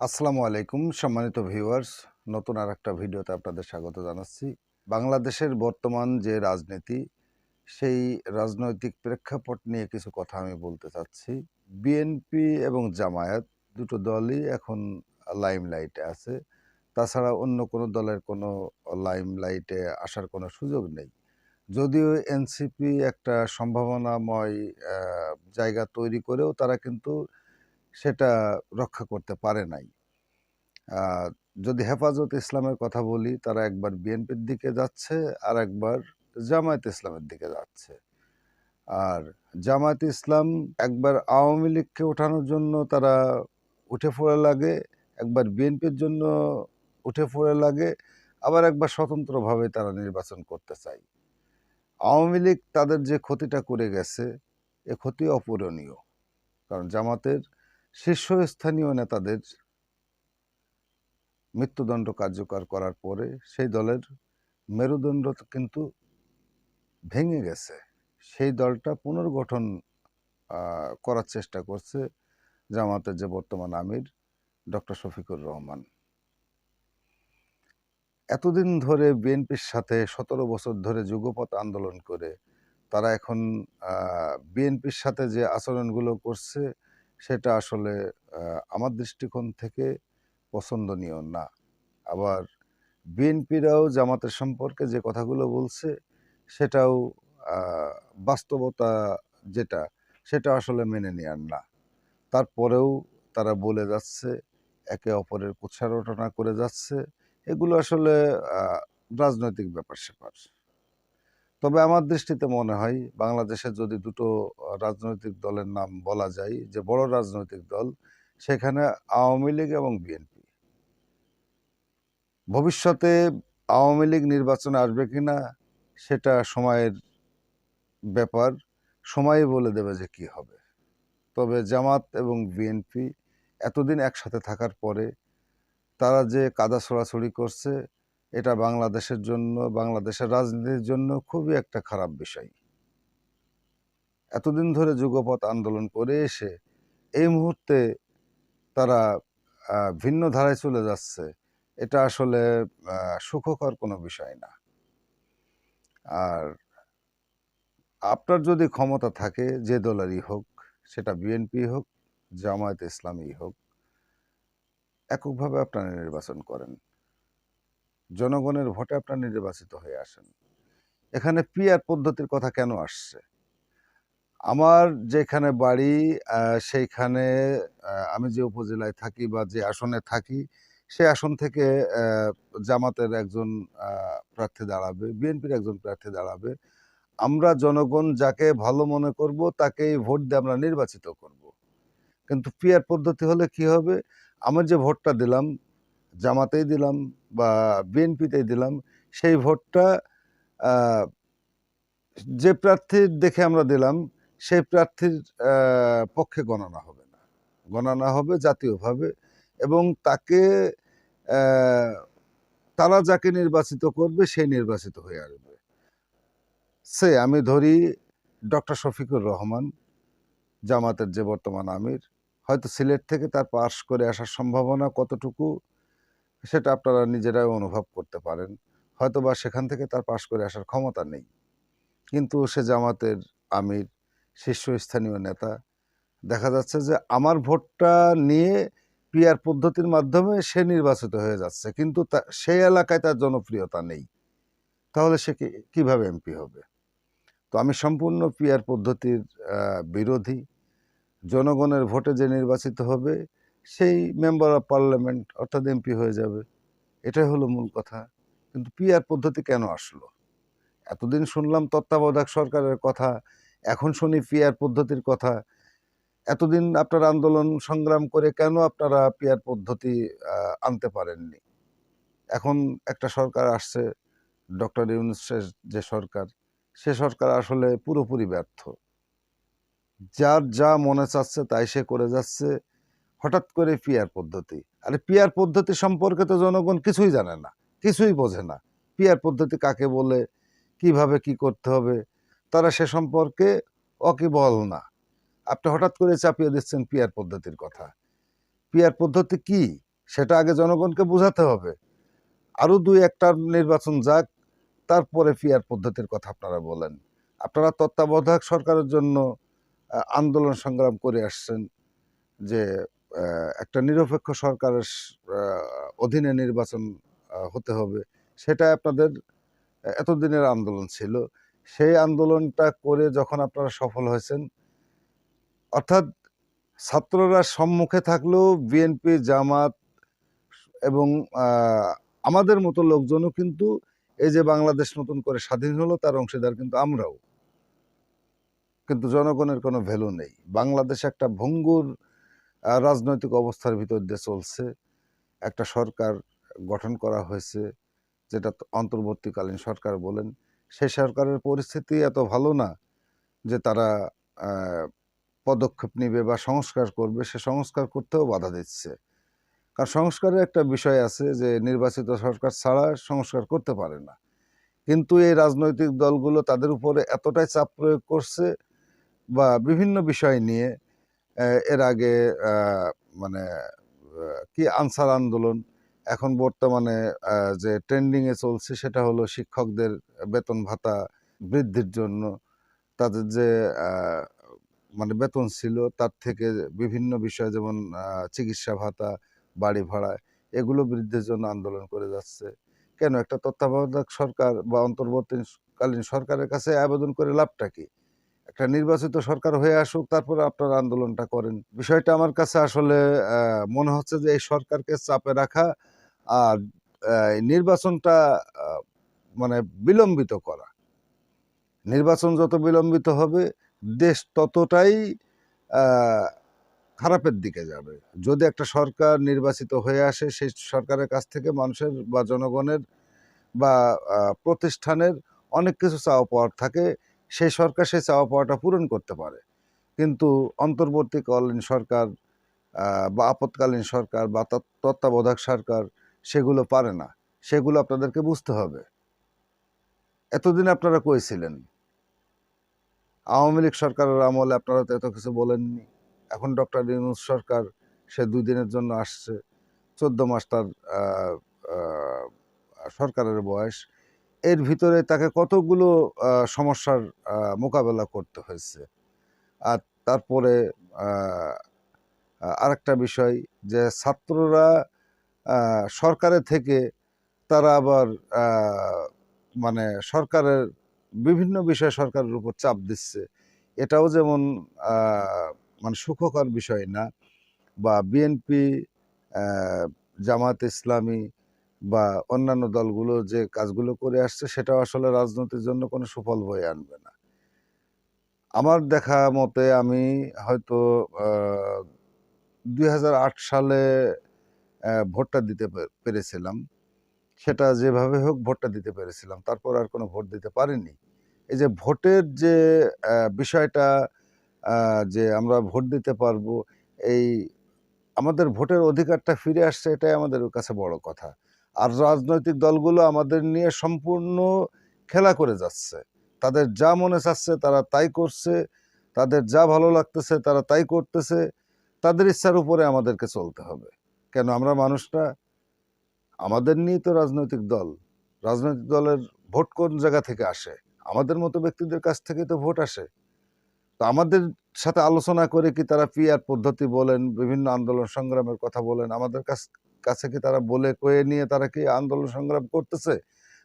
আসসালামু আলাইকুম, সম্মানিত ভিউয়ার্স। নতুন আর একটা ভিডিওতে আপনাদের স্বাগত জানাচ্ছি। বাংলাদেশের বর্তমান যে রাজনীতি, সেই রাজনৈতিক প্রেক্ষাপট নিয়ে কিছু কথা আমি বলতে চাচ্ছি। বিএনপি এবং জামায়াত দুটো দলই এখন লাইমলাইটে আছে। তাছাড়া অন্য কোনো দলের কোনো লাইমলাইটে আসার কোনো সুযোগ নেই। যদিও এনসিপি একটা সম্ভাবনাময় জায়গা তৈরি করেও তারা কিন্তু সেটা রক্ষা করতে পারে নাই। যদি হেফাজত ইসলামের কথা বলি, তারা একবার বিএনপির দিকে যাচ্ছে আর একবার জামায়াত ইসলামের দিকে যাচ্ছে। আর জামায়াত ইসলাম একবার আওয়ামী লীগকে ওঠানোর জন্য তারা উঠে পড়ে লাগে, একবার বিএনপির জন্য উঠে পড়ে লাগে, আবার একবার স্বতন্ত্রভাবে তারা নির্বাচন করতে চায়। আওয়ামী লীগ তাদের যে ক্ষতিটা করে গেছে, এ ক্ষতি অপূরণীয়। কারণ জামাতের শীর্ষস্থানীয় নেতাদের মৃত্যুদণ্ড কার্যকর করার পরে সেই দলের মেরুদণ্ড কিন্তু ভেঙে গেছে। সেই দলটা পুনর্গঠন করার চেষ্টা করছে জামাতের যে বর্তমান আমির ডক্টর শফিকুর রহমান। এতদিন ধরে বিএনপির সাথে সতেরো বছর ধরে যুগপথ আন্দোলন করে, তারা এখন বিএনপির সাথে যে আচরণগুলো করছে সেটা আসলে আমার দৃষ্টিকোণ থেকে পছন্দনীয় না। আবার বিএনপিরাও জামাতের সম্পর্কে যে কথাগুলো বলছে, সেটাও বাস্তবতা যেটা, সেটা আসলে মেনে নেওয়ার না। তারপরেও তারা বলে যাচ্ছে, একে অপরের কুৎসারটনা করে যাচ্ছে। এগুলো আসলে রাজনৈতিক ব্যাপার স্যাপার তবে আমার দৃষ্টিতে মনে হয় বাংলাদেশে যদি দুটো রাজনৈতিক দলের নাম বলা যায়, যে বড় রাজনৈতিক দল, সেখানে আওয়ামী লীগ এবং বিএনপি। ভবিষ্যতে আওয়ামী লীগ নির্বাচনে আসবে কিনা, সেটা সময়ের ব্যাপার। সময়ই বলে দেবে যে কি হবে। তবে জামাত এবং বিএনপি এতদিন একসাথে থাকার পরে তারা যে কাদা ছড়াছড়ি করছে এটা বাংলাদেশের জন্য, বাংলাদেশের রাজনীতির জন্য খুবই একটা খারাপ বিষয়। এতদিন ধরে যুগপথ আন্দোলন করে এসে এই মুহূর্তে তারা ভিন্ন ধারায় চলে যাচ্ছে, এটা আসলে সুখকর কোনো বিষয় না। আর আপনার যদি ক্ষমতা থাকে, যে দলেরই হোক, সেটা বিএনপি হোক, জামায়াত ইসলামী হোক, এককভাবে আপনারা নির্বাচন করেন। জনগণের ভোটে আপনারা নির্বাচিত হয়ে আসেন। এখানে পিআর পদ্ধতির কথা কেন আসছে? আমার যেখানে বাড়ি সেইখানে আমি যে উপজেলায় থাকি বা যে আসনে থাকি, সে আসন থেকে জামাতের একজন প্রার্থী দাঁড়াবে, বিএনপির একজন প্রার্থী দাঁড়াবে। আমরা জনগণ যাকে ভালো মনে করব, তাকেই ভোট দিয়ে আমরা নির্বাচিত করব। কিন্তু পিআর পদ্ধতি হলে কি হবে? আমি যে ভোটটা দিলাম জামাতেই দিলাম বা বিএনপিতেই দিলাম, সেই ভোটটা যে প্রার্থীর দেখে আমরা দিলাম, সেই প্রার্থীর পক্ষে গণনা হবে না। গণনা হবে জাতীয়ভাবে এবং তাকে তারা যাকে নির্বাচিত করবে সেই নির্বাচিত হয়ে আসবে। সে আমি ধরি ডক্টর শফিকুর রহমান, জামাতের যে বর্তমান আমির, হয়তো সিলেট থেকে তার পাশ করে আসার সম্ভাবনা কতটুকু সেটা আপনারা নিজেরাই অনুভব করতে পারেন। হয়তো বা সেখান থেকে তার পাশ করে আসার ক্ষমতা নেই। কিন্তু সে জামাতের আমির, শীর্ষস্থানীয় নেতা, দেখা যাচ্ছে যে আমার ভোটটা নিয়ে পিআর পদ্ধতির মাধ্যমে সে নির্বাচিত হয়ে যাচ্ছে, কিন্তু তা, সেই এলাকায় তার জনপ্রিয়তা নেই। তাহলে সে কীভাবে এমপি হবে? তো আমি সম্পূর্ণ পিআর পদ্ধতির বিরোধী। জনগণের ভোটে যে নির্বাচিত হবে সেই মেম্বার অফ পার্লামেন্ট অর্থাৎ এমপি হয়ে যাবে। এটাই হলো মূল কথা। কিন্তু পিআর পদ্ধতি কেন আসলো? এতদিন শুনলাম তত্ত্বাবধায়ক সরকারের কথা, এখন শুনি পিআর পদ্ধতির কথা। এতদিন আপনার আন্দোলন সংগ্রাম করে কেন আপনারা পিআর পদ্ধতি আনতে পারেননি? এখন একটা সরকার আসছে, ডক্টর ইউনুসের যে সরকার, সে সরকার আসলে পুরোপুরি ব্যর্থ। যার যা মনে চাচ্ছে তাই সে করে যাচ্ছে। হঠাৎ করে পিয়ার পদ্ধতি। আরে পিয়ার পদ্ধতি সম্পর্কে তো জনগণ কিছুই জানে না, কিছুই বোঝে না। পিয়ার পদ্ধতি কাকে বলে, কীভাবে কি করতে হবে, তারা সে সম্পর্কে অকিবহল না। আপনি হঠাৎ করে চাপিয়ে দিচ্ছেন পিয়ার পদ্ধতির কথা। পিয়ার পদ্ধতি কি? সেটা আগে জনগণকে বোঝাতে হবে। আরও দুই একটা নির্বাচন যাক, তারপরে পিয়ার পদ্ধতির কথা আপনারা বলেন। আপনারা তত্ত্বাবধায়ক সরকারের জন্য আন্দোলন সংগ্রাম করে আসছেন যে একটা নিরপেক্ষ সরকারের অধীনে নির্বাচন হতে হবে। সেটা আপনাদের এতদিনের আন্দোলন ছিল। সেই আন্দোলনটা করে যখন আপনারা সফল হয়েছেন, অর্থাৎ ছাত্ররা সম্মুখে থাকলেও বিএনপি জামাত এবং আমাদের মতো লোকজনও কিন্তু এই যে বাংলাদেশ নতুন করে স্বাধীন হলো, তার অংশীদার কিন্তু আমরাও। কিন্তু জনগণের কোনো ভ্যালু নেই। বাংলাদেশ একটা ভঙ্গুর রাজনৈতিক অবস্থার ভিতর দিয়ে চলছে। একটা সরকার গঠন করা হয়েছে, যেটা অন্তর্বর্তীকালীন সরকার বলেন। সেই সরকারের পরিস্থিতি এত ভালো না যে তারা পদক্ষেপ নেবে বা সংস্কার করবে, সে সংস্কার করতেও বাধা দিচ্ছে। কারণ সংস্কারের একটা বিষয় আছে যে নির্বাচিত সরকার ছাড়া সংস্কার করতে পারে না। কিন্তু এই রাজনৈতিক দলগুলো তাদের উপরে এতটাই চাপ প্রয়োগ করছে বা বিভিন্ন বিষয় নিয়ে এর আগে মানে কি আনসার আন্দোলন? এখন বর্তমানে যে ট্রেন্ডিং এ চলছে সেটা হলো শিক্ষকদের বেতন ভাতা বৃদ্ধির জন্য। তাদের যে মানে বেতন ছিল, তার থেকে বিভিন্ন বিষয় যেমন চিকিৎসা ভাতা, বাড়ি ভাড়া, এগুলো বৃদ্ধির জন্য আন্দোলন করে যাচ্ছে। কেন? একটা তত্ত্বাবধায়ক সরকার বা অন্তর্বর্তীকালীন সরকারের কাছে আবেদন করে লাভটা কি? একটা নির্বাচিত সরকার হয়ে আসুক, তারপরে আপনারা আন্দোলনটা করেন। বিষয়টা আমার কাছে আসলে মনে হচ্ছে যে এই সরকারকে চাপে রাখা আর নির্বাচনটা মানে বিলম্বিত করা। নির্বাচন যত বিলম্বিত হবে, দেশ ততটাই খারাপের দিকে যাবে। যদি একটা সরকার নির্বাচিত হয়ে আসে, সেই সরকারের কাছ থেকে মানুষের বা জনগণের বা প্রতিষ্ঠানের অনেক কিছু চাওয়া পাওয়ার থাকে সেই সরকার সেই চাওয়া পাওয়াটা পূরণ করতে পারে। কিন্তু অন্তর্বর্তীকালীন সরকার বা আপৎকালীন সরকার, বা তত্ত্বাবধায়ক সরকার সেগুলো পারে না। সেগুলো আপনাদেরকে বুঝতে হবে। এতদিন আপনারা কইছিলেন আওয়ামী লীগ সরকারের আমলে আপনারা তো এত কিছু বলেননি। এখন ডক্টর ইউনুস সরকার সে দুই দিনের জন্য আসছে। চোদ্দ মাস তার সরকারের বয়স। এর ভিতরে তাকে কতগুলো সমস্যার মোকাবেলা করতে হয়েছে। আর তারপরে আরেকটা বিষয় যে ছাত্ররা সরকারের থেকে তারা আবার মানে সরকারের বিভিন্ন বিষয়ে সরকারের উপর চাপ দিচ্ছে। এটাও যেমন মানে সুখকর বিষয় না বা বিএনপি জামাত ইসলামী বা অন্যান্য দলগুলো যে কাজগুলো করে আসছে, সেটাও আসলে রাজনীতির জন্য কোনো সুফল বয়ে আনবে না। আমার দেখা মতে আমি হয়তো দুই হাজার আট সালে ভোটটা দিতে পেরেছিলাম। সেটা যেভাবে হোক ভোটটা দিতে পেরেছিলাম। তারপর আর কোনো ভোট দিতে পারিনি। এই যে ভোটের যে বিষয়টা যে আমরা ভোট দিতে পারব, এই আমাদের ভোটের অধিকারটা ফিরে আসছে, এটাই আমাদের কাছে বড় কথা। আর রাজনৈতিক দলগুলো আমাদের নিয়ে সম্পূর্ণ খেলা করে যাচ্ছে। তাদের যা মনে চাচ্ছে তারা তাই করছে, তাদের যা ভালো লাগতেছে তারা তাই করতেছে, তাদের ইচ্ছার উপরে আমাদেরকে চলতে হবে। কেন আমরা মানুষটা আমাদের নিয়ে তো রাজনৈতিক দল। রাজনৈতিক দলের ভোট কোন জায়গা থেকে আসে? আমাদের মতো ব্যক্তিদের কাছ থেকে তো ভোট আসে। তো আমাদের সাথে আলোচনা করে কি তারা পিআর পদ্ধতি বলেন, বিভিন্ন আন্দোলন সংগ্রামের কথা বলেন, আমাদের কাছ কাছে কি তারা বলে কয়ে নিয়ে তারা কি আন্দোলন সংগ্রাম করতেছে?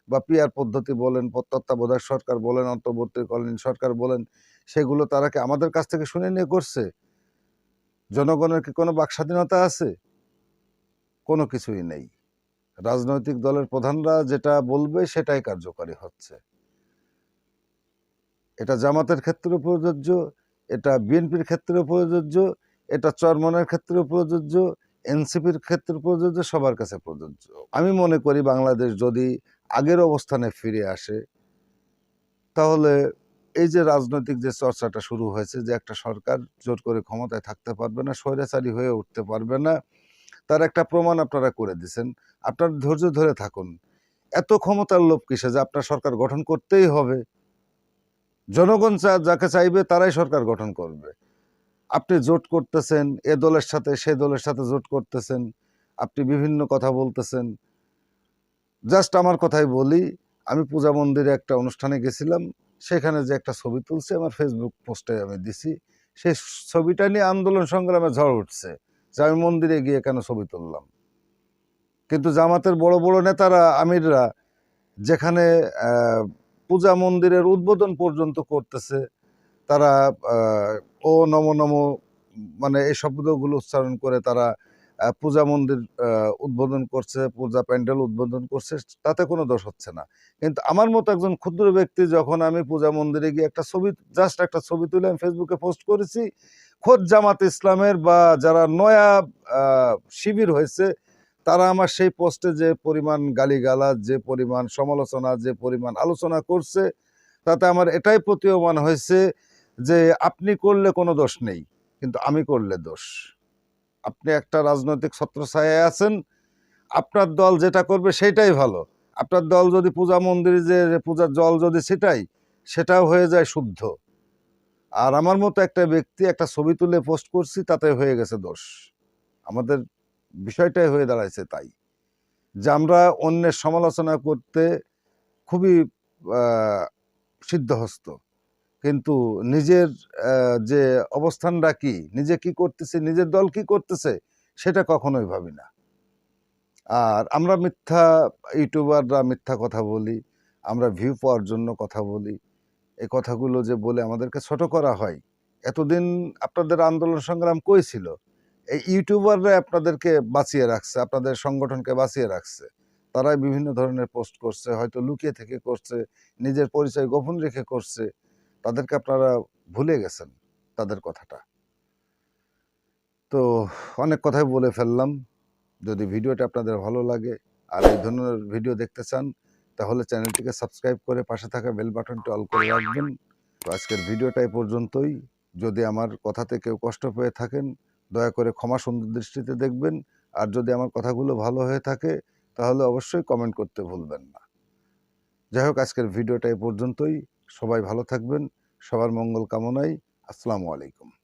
বা পিআর পদ্ধতি বলেন তত্ত্বাবধায়ক সরকার বলেন অন্তর্বর্তীকালীন সরকার বলেন, সেগুলো তারা কি আমাদের কাছ থেকে শুনে নিয়ে করছে? জনগণের কি কোনো বাক স্বাধীনতা আছে? কোনো কিছুই নেই। রাজনৈতিক দলের প্রধানরা যেটা বলবে সেটাই কার্যকারী হচ্ছে। এটা জামাতের ক্ষেত্রেও প্রযোজ্য, এটা বিএনপির ক্ষেত্রেও প্রযোজ্য, এটা চরমনের ক্ষেত্রেও প্রযোজ্য এনসিপির ক্ষেত্রে প্রযোজ্য, সবার কাছে প্রযোজ্য। আমি মনে করি বাংলাদেশ যদি আগের অবস্থানে ফিরে আসে, তাহলে এই যে রাজনৈতিক যে চর্চাটা শুরু হয়েছে যে একটা সরকার জোর করে ক্ষমতায় থাকতে পারবে না, স্বৈরাচারী হয়ে উঠতে পারবে না, তার একটা প্রমাণ আপনারা করে দিছেন আপনার ধৈর্য ধরে থাকুন। এত ক্ষমতার লোভ কিসে যে আপনার সরকার গঠন করতেই হবে? জনগণ চা- যাকে চাইবে তারাই সরকার গঠন করবে। আপনি জোট করতেছেন, এ দলের সাথে সে দলের সাথে জোট করতেছেন, আপনি বিভিন্ন কথা বলতেছেন। জাস্ট আমার কথাই বলি, আমি পূজা মন্দিরে একটা অনুষ্ঠানে গেছিলাম, সেখানে যে একটা ছবি তুলছে, আমার ফেসবুক পোস্টে আমি দিছি, সেই ছবিটা নিয়ে আন্দোলন সংগ্রামে ঝড় উঠছে, যে আমি মন্দিরে গিয়ে কেন ছবি তুললাম। কিন্তু জামাতের বড় বড় নেতারা, আমিররা, যেখানে পূজা মন্দিরের উদ্বোধন পর্যন্ত করতেছে তারা ও নম নম মানে এই শব্দগুলো উচ্চারণ করে তারা পূজা মন্দির উদ্বোধন করছে, পূজা প্যান্ডেল উদ্বোধন করছে, তাতে কোনো দোষ হচ্ছে না। কিন্তু আমার মতো একজন ক্ষুদ্র ব্যক্তি যখন আমি পূজা মন্দিরে গিয়ে একটা ছবি জাস্ট একটা ছবি তুলে আমি ফেসবুকে পোস্ট করেছি, খোদ জামাত ইসলামের বা যারা নয়া শিবির হয়েছে, তারা আমার সেই পোস্টে যে পরিমাণ গালিগালাজ, যে পরিমাণ সমালোচনা, যে পরিমাণ আলোচনা করছে, তাতে আমার এটাই প্রতীয়মান হয়েছে যে আপনি করলে কোনো দোষ নেই, কিন্তু আমি করলে দোষ। আপনি একটা রাজনৈতিক ছত্রছায়ায় আছেন, আপনার দল যেটা করবে সেটাই ভালো। আপনার দল যদি পূজা মন্দিরে যে পূজার জল যদি সেটাই সেটাও হয়ে যায় শুদ্ধ। আর আমার মতো একটা ব্যক্তি একটা ছবি তুলে পোস্ট করছি, তাতে হয়ে গেছে দোষ। আমাদের বিষয়টাই হয়ে দাঁড়াইছে তাই। যে আমরা অন্যের সমালোচনা করতে খুবই সিদ্ধহস্ত। কিন্তু নিজের যে অবস্থানটা কি, নিজে কি করতেছে, নিজের দল কি করতেছে, সেটা কখনোই ভাবি না। আর আমরা মিথ্যা ইউটিউবাররা মিথ্যা কথা বলি, আমরা ভিউ পাওয়ার জন্য কথা বলি, এই কথাগুলো যে বলে আমাদেরকে ছোট করা হয়, এতদিন আপনাদের আন্দোলন সংগ্রাম কই ছিল? এই ইউটিউবাররা আপনাদেরকে বাঁচিয়ে রাখছে, আপনাদের সংগঠনকে বাঁচিয়ে রাখছে। তারাই বিভিন্ন ধরনের পোস্ট করছে, হয়তো লুকিয়ে থেকে করছে, নিজের পরিচয় গোপন রেখে করছে। তাদেরকে আপনারা ভুলে গেছেন তাদের কথাটা। তো অনেক কথাই বলে ফেললাম। যদি ভিডিওটা আপনাদের ভালো লাগে আর এই ধরনের ভিডিও দেখতে চান, তাহলে চ্যানেলটিকে সাবস্ক্রাইব করে পাশে থাকা বেল বাটনটি অল করে রাখবেন। তো আজকের ভিডিওটা এই পর্যন্তই। যদি আমার কথাতে কেউ কষ্ট পেয়ে থাকেন, দয়া করে ক্ষমা সুন্দর দৃষ্টিতে দেখবেন। আর যদি আমার কথাগুলো ভালো হয়ে থাকে, তাহলে অবশ্যই কমেন্ট করতে ভুলবেন না। যাই হোক, আজকের ভিডিওটা এই পর্যন্তই। সবাই ভালো থাকবেন সবার মঙ্গল কামনায়। আসসালামু আলাইকুম।